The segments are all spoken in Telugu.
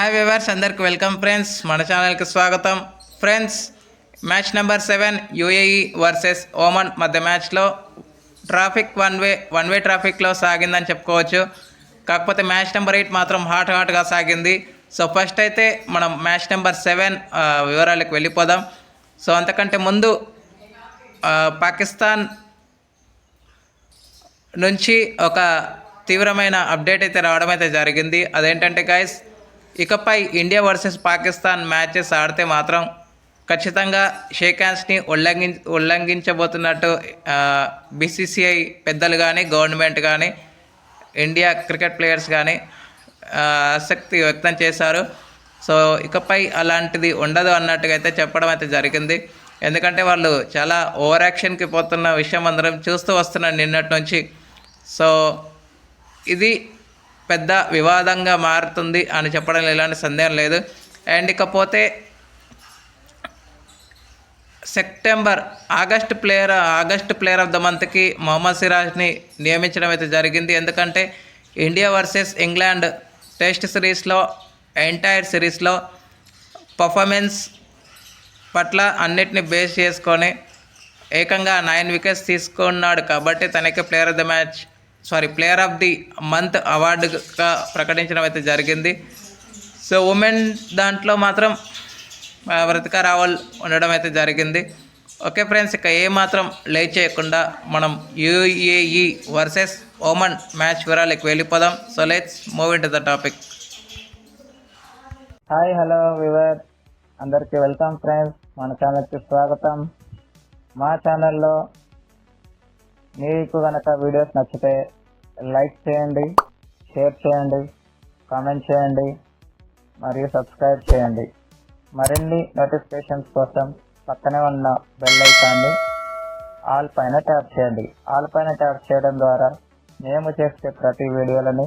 హాయ్ వివర్స్ అందరికి వెల్కమ్ ఫ్రెండ్స్ మన ఛానల్కి స్వాగతం. Friends match number seven UAE versus Oman మధ్య మ్యాచ్లో traffic one way one way ట్రాఫిక్లో సాగిందని చెప్పుకోవచ్చు. కాకపోతే మ్యాచ్ నెంబర్ ఎయిట్ మాత్రం హాట్ హాట్గా సాగింది. సో ఫస్ట్ అయితే మనం మ్యాచ్ నెంబర్ సెవెన్ వివరాలకు వెళ్ళిపోదాం. సో అంతకంటే ముందు పాకిస్తాన్ నుంచి ఒక తీవ్రమైన అప్డేట్ అయితే రావడం అయితే జరిగింది. అదేంటంటే గైస్ ఇకపై ఇండియా వర్సెస్ పాకిస్తాన్ మ్యాచెస్ ఆడితే మాత్రం ఖచ్చితంగా షేక్ హ్యాండ్స్ని ఉల్లంఘి ఉల్లంఘించబోతున్నట్టు బీసీసీఐ పెద్దలు కానీ గవర్నమెంట్ కానీ ఇండియా క్రికెట్ ప్లేయర్స్ కానీ ఆసక్తి వ్యక్తం చేశారు. సో ఇకపై అలాంటిది ఉండదు అన్నట్టుగా అయితే చెప్పడం అయితే జరిగింది. ఎందుకంటే వాళ్ళు చాలా ఓవర్ యాక్షన్కి పోతున్న విషయం అందరం చూస్తూ వస్తున్నారు నిన్నటి నుంచి. సో ఇది పెద్ద వివాదంగా మారుతుంది అని చెప్పడం ఎలాంటి సందేహం లేదు. అండ్ ఇకపోతే September August player August player of the మంత్కి మొహమ్మద్ సిరాజ్ని నియమించడం అయితే జరిగింది. ఎందుకంటే ఇండియా వర్సెస్ ఇంగ్లాండ్ టెస్ట్ సిరీస్లో ఎంటైర్ సిరీస్లో పర్ఫార్మెన్స్ పట్ల అన్నిటిని బేస్ చేసుకొని ఏకంగా నైన్ వికెట్స్ తీసుకున్నాడు. కాబట్టి తనకి player of the match sorry player of the month అవార్డుగా ప్రకటించడం అయితే జరిగింది. సో ఉమెన్ దాంట్లో మాత్రం ఆ, వ్రతిక రావల్ ఉండడం అయితే జరిగింది. ఓకే ఫ్రెండ్స్ ఇక ఏ మాత్రం లేట్ చేయకుండా మనం యూఏఈ వర్సెస్ ఓమన్ మ్యాచ్ వివరాలకు వెళ్ళిపోదాం. So let's move in to the topic hi hello viewer అందరికీ వెల్కమ్ ఫ్రెండ్స్ మన ఛానల్కి స్వాగతం. మా ఛానల్లో మీకు కనుక వీడియోస్ నచ్చితే లైక్ చేయండి షేర్ చేయండి కామెంట్ చేయండి మరియు సబ్స్క్రైబ్ చేయండి. మరిన్ని నోటిఫికేషన్స్ కోసం పక్కనే ఉన్న బెల్ ఐకాన్ని ఆల్ పైన ట్యాప్ చేయండి. ఆల్ పైన ట్యాప్ చేయడం ద్వారా మేము చేసే ప్రతి వీడియోలని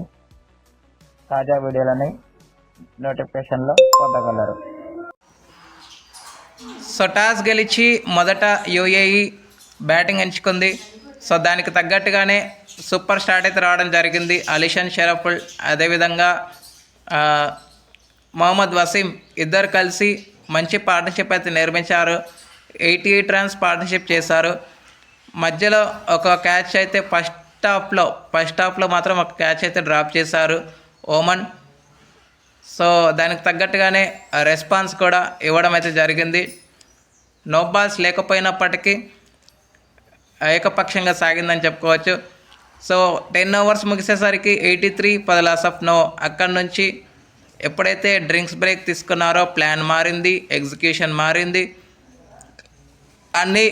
తాజా వీడియోలని నోటిఫికేషన్లో పొందగలరు. సో టాస్ గెలిచి మొదట యూఏఈ బ్యాటింగ్ ఎంచుకుంది. సో దానికి తగ్గట్టుగానే సూపర్ స్టార్ట్ అయితే రావడం జరిగింది. అలిషన్ షరఫుల్ అదేవిధంగా మొహమ్మద్ వసీం ఇద్దరు కలిసి మంచి పార్ట్నర్షిప్ అయితే నిర్మించారు. ఎయిటీ ఎయిట్ రన్స్ పార్ట్నర్షిప్ చేశారు. మధ్యలో ఒక క్యాచ్ అయితే ఫస్ట్ హాఫ్లో ఫస్ట్ హాఫ్లో మాత్రం ఒక క్యాచ్ అయితే డ్రాప్ చేశారు ఓమన్. సో దానికి తగ్గట్టుగానే రెస్పాన్స్ కూడా ఇవ్వడం అయితే జరిగింది. నో బాల్స్ లేకపోయినప్పటికీ ఏకపక్షంగా సాగిందని చెప్పుకోవచ్చు. సో టెన్ అవర్స్ ముగిసేసరికి ఎయిటీ త్రీ పది లాస్ ఆఫ్ నో. అక్కడి నుంచి ఎప్పుడైతే డ్రింక్స్ బ్రేక్ తీసుకున్నారో ప్లాన్ మారింది ఎగ్జిక్యూషన్ మారింది. అన్నీ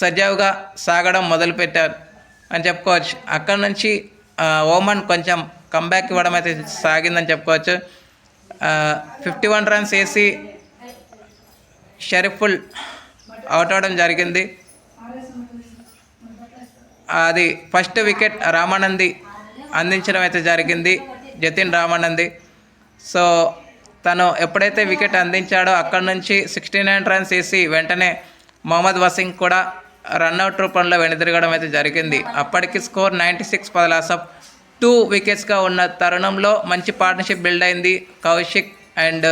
సజావుగా సాగడం మొదలుపెట్టారు అని చెప్పుకోవచ్చు. అక్కడి నుంచి ఓమన్ కొంచెం కంబ్యాక్ ఇవ్వడం అయితే సాగిందని చెప్పుకోవచ్చు. ఫిఫ్టీ వన్ రన్స్ వేసి షరీఫుల్ అవుట్ అవడం జరిగింది. అది ఫస్ట్ వికెట్ రామానంది అందించడం అయితే జరిగింది. జతిన్ రామానంది. సో తను ఎప్పుడైతే వికెట్ అందించాడో అక్కడ నుంచి సిక్స్టీ నైన్ రన్స్ వేసి వెంటనే మొహమ్మద్ వసీం కూడా రన్అట్ రూపంలో వెనుదిరగడం అయితే జరిగింది. అప్పటికి స్కోర్ నైంటీ సిక్స్ పదలాస్ ఆఫ్ టూ వికెట్స్గా ఉన్న తరుణంలో మంచి పార్ట్నర్షిప్ బిల్డ్ అయింది. కౌశిక్ అండ్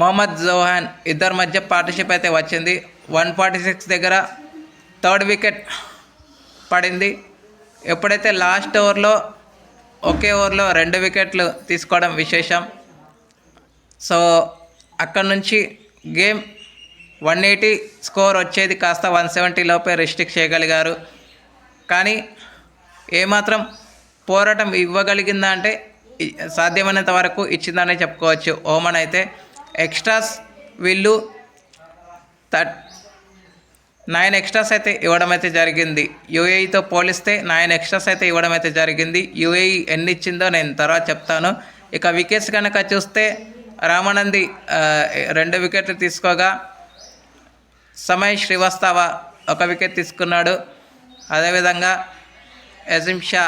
మొహమ్మద్ జోహాన్ ఇద్దరి మధ్య పార్ట్నర్షిప్ అయితే వచ్చింది. వన్ ఫార్టీ సిక్స్ దగ్గర థర్డ్ వికెట్ పడింది. ఎప్పుడైతే లాస్ట్ ఓవర్లో ఒకే ఓవర్లో రెండు వికెట్లు తీసుకోవడం విశేషం. సో అక్కడ నుంచి గేమ్ వన్ ఎయిటీ స్కోర్ వచ్చేది కాస్త వన్ సెవెంటీ లోపే రిస్ట్రిక్ట్ చేయగలిగారు. కానీ ఏమాత్రం పోరాటం ఇవ్వగలిగిందా అంటే సాధ్యమైనంత వరకు ఇచ్చిందనే చెప్పుకోవచ్చు. ఓమన్ అయితే ఎక్స్ట్రాస్ వీళ్ళు థర్ట్ నైన్ ఎక్స్ట్రాస్ అయితే ఇవ్వడం అయితే జరిగింది. యూఏఈతో పోలిస్తే నైన్ ఎక్స్ట్రాస్ అయితే ఇవ్వడం అయితే జరిగింది. యూఏఈ ఎన్ని ఇచ్చిందో నేను తర్వాత చెప్తాను. ఇక వికెట్స్ కనుక చూస్తే రామానంది రెండు వికెట్లు తీసుకోగా. సమయ్ శ్రీవాస్తవ ఒక వికెట్ తీసుకున్నాడు. అదేవిధంగా అజిమ్ షా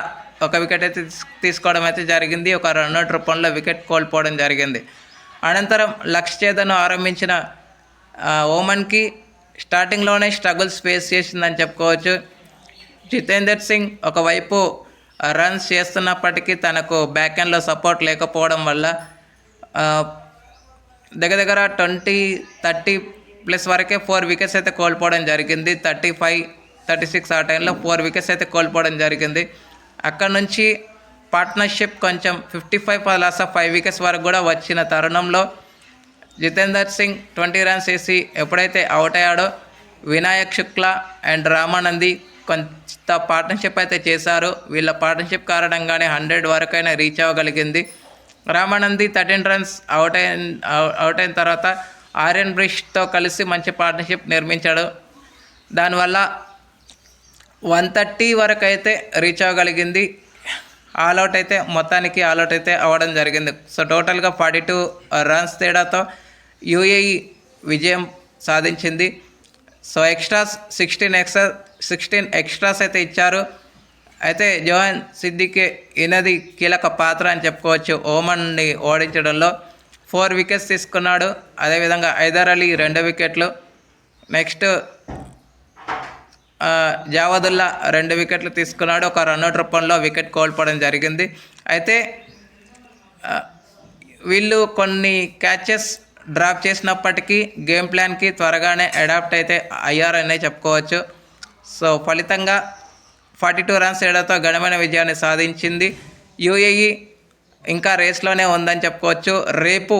ఒక వికెట్ అయితే తీసుకోవడం అయితే జరిగింది. ఒక రన్అట్ రూపంలో వికెట్ కోల్పోవడం జరిగింది. అనంతరం లక్ష్యేదను ఆరంభించిన ఓమన్కి స్టార్టింగ్లోనే స్ట్రగుల్స్ ఫేస్ చేసిందని చెప్పుకోవచ్చు. జితేందర్ సింగ్ ఒకవైపు రన్స్ చేస్తున్నప్పటికీ తనకు బ్యాక్ ఎండ్లో సపోర్ట్ లేకపోవడం వల్ల దగ్గర దగ్గర ట్వంటీ థర్టీ ప్లస్ వరకే ఫోర్ వికెట్స్ అయితే కోల్పోవడం జరిగింది. థర్టీ ఫైవ్ థర్టీ సిక్స్ ఆ టైంలో ఫోర్ వికెట్స్ అయితే కోల్పోవడం జరిగింది. అక్కడ నుంచి పార్ట్నర్షిప్ కొంచెం fifty five plus of five wickets వరకు కూడా వచ్చిన తరుణంలో జితేందర్ సింగ్ ట్వంటీ రన్స్ వేసి ఎప్పుడైతే అవుట్ అయ్యాడో వినాయక్ శుక్లా అండ్ రామానంది కొంత పార్ట్నర్షిప్ అయితే చేశారు. వీళ్ళ పార్ట్నర్షిప్ కారణంగానే హండ్రెడ్ వరకైనా రీచ్ అవ్వగలిగింది. రామానంది థర్టీన్ రన్స్ అవుట్ అయిన అవుట్ అయిన తర్వాత ఆర్యన్ బ్రిష్తో కలిసి మంచి పార్ట్నర్షిప్ నిర్మించాడు. దానివల్ల వన్ థర్టీ వరకు అయితే రీచ్ అవ్వగలిగింది ఆల్అవుట్ అయితే మొత్తానికి ఆల్అవుట్ అయితే అవ్వడం జరిగింది. సో టోటల్గా ఫార్టీ టూ రన్స్ తేడాతో యూఏఈ విజయం సాధించింది. So extras sixteen extra sixteen extras అయితే ఇచ్చారు. అయితే జోహన్ సిద్దికి ఈయనది కీలక పాత్ర అని చెప్పుకోవచ్చు ఓమన్ని ఓడించడంలో. ఫోర్ వికెట్స్ తీసుకున్నాడు. అదేవిధంగా హైదర్ అలీ రెండు వికెట్లు. నెక్స్ట్ జావదుల్లా రెండు వికెట్లు తీసుకున్నాడు. ఒక రన్అట్ రూపంలో వికెట్ కోల్పోవడం జరిగింది. అయితే వీళ్ళు కొన్ని క్యాచెస్ డ్రాప్ చేసినప్పటికీ గేమ్ ప్లాన్కి త్వరగానే అడాప్ట్ అయితే అయ్యారనే చెప్పుకోవచ్చు. సో ఫలితంగా ఫార్టీ టూ రన్స్ తేడాతో ఘనమైన విజయాన్ని సాధించింది యూఏఈ. ఇంకా రేస్లోనే ఉందని చెప్పుకోవచ్చు. రేపు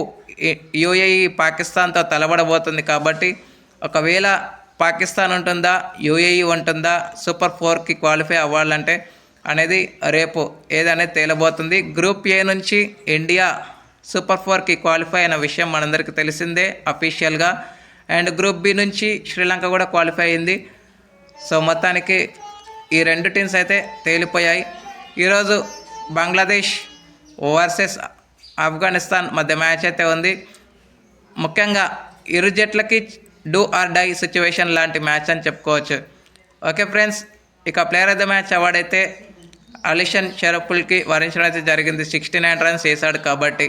యూఏఈ పాకిస్తాన్తో తలబడబోతుంది కాబట్టి ఒకవేళ పాకిస్తాన్ ఉంటుందా యూఏఈ ఉంటుందా సూపర్ ఫోర్కి క్వాలిఫై అవ్వాలంటే అనేది రేపు ఏదనేది తేలబోతుంది. గ్రూప్ ఏ నుంచి ఇండియా సూపర్ ఫోర్కి క్వాలిఫై అయిన విషయం మనందరికీ తెలిసిందే అఫీషియల్గా. అండ్ గ్రూప్ బి నుంచి శ్రీలంక కూడా క్వాలిఫై అయింది. సో మొత్తానికి ఈ రెండు టీమ్స్ అయితే తేలిపోయాయి. ఈరోజు బంగ్లాదేశ్ వర్సెస్ ఆఫ్ఘనిస్తాన్ మధ్య మ్యాచ్ అయితే ఉంది. ముఖ్యంగా ఇరు జట్లకి డూ ఆర్ డై సిచ్యువేషన్ లాంటి మ్యాచ్ అని చెప్పుకోవచ్చు. ఓకే ఫ్రెండ్స్ ఇక player of the match award అయితే అలిషన్ షరఫుల్కి వరించడం అయితే జరిగింది. సిక్స్టీ నైన్ రన్స్ వేశాడు కాబట్టి.